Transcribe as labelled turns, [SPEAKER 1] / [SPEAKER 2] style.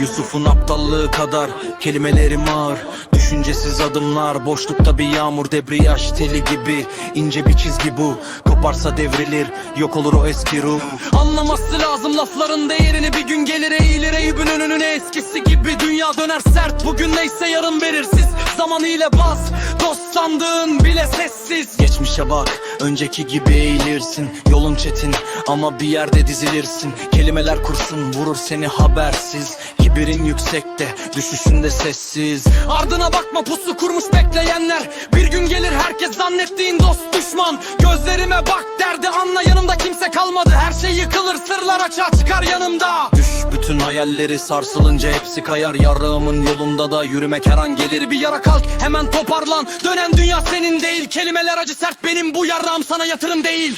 [SPEAKER 1] Yusuf'un aptallığı kadar kelimelerim ağır Düşüncesiz adımlar boşlukta bir yağmur debriyaj teli gibi. İnce bir çizgi bu Koparsa devrilir yok olur o eski ruh. Anlaması lazım lafların değerini bir gün gelir eğilir Eyüp'ün önüne eskisi gibi. Dünya döner sert bugün neyse yarın belirsiz Zaman ile bas dost sandığın bile sessiz. Geçmişe bak önceki gibi eğilirsin. Yolun çetin ama bir yerde dizilirsin. Kelimeler kurşun vurur seni habersiz Kibirin yüksekte düşüşünde sessiz. Ardına bakma pusu kurmuş bekleyenler. Bir gün gelir herkes zannettiğin dost düşman. Gözlerime bak derdi anla yanımda kimse kalmadı. Her şey yıkılır sırlar açığa çıkar yanımda. Düş bütün hayalleri sarsılınca hepsi kayar. Yarığımın yolunda da yürümek her an gelir. Bir yara kalk hemen toparlan. Dönen dünya senin değil. Kelimeler acı sert benim bu yarağım sana yatırım değil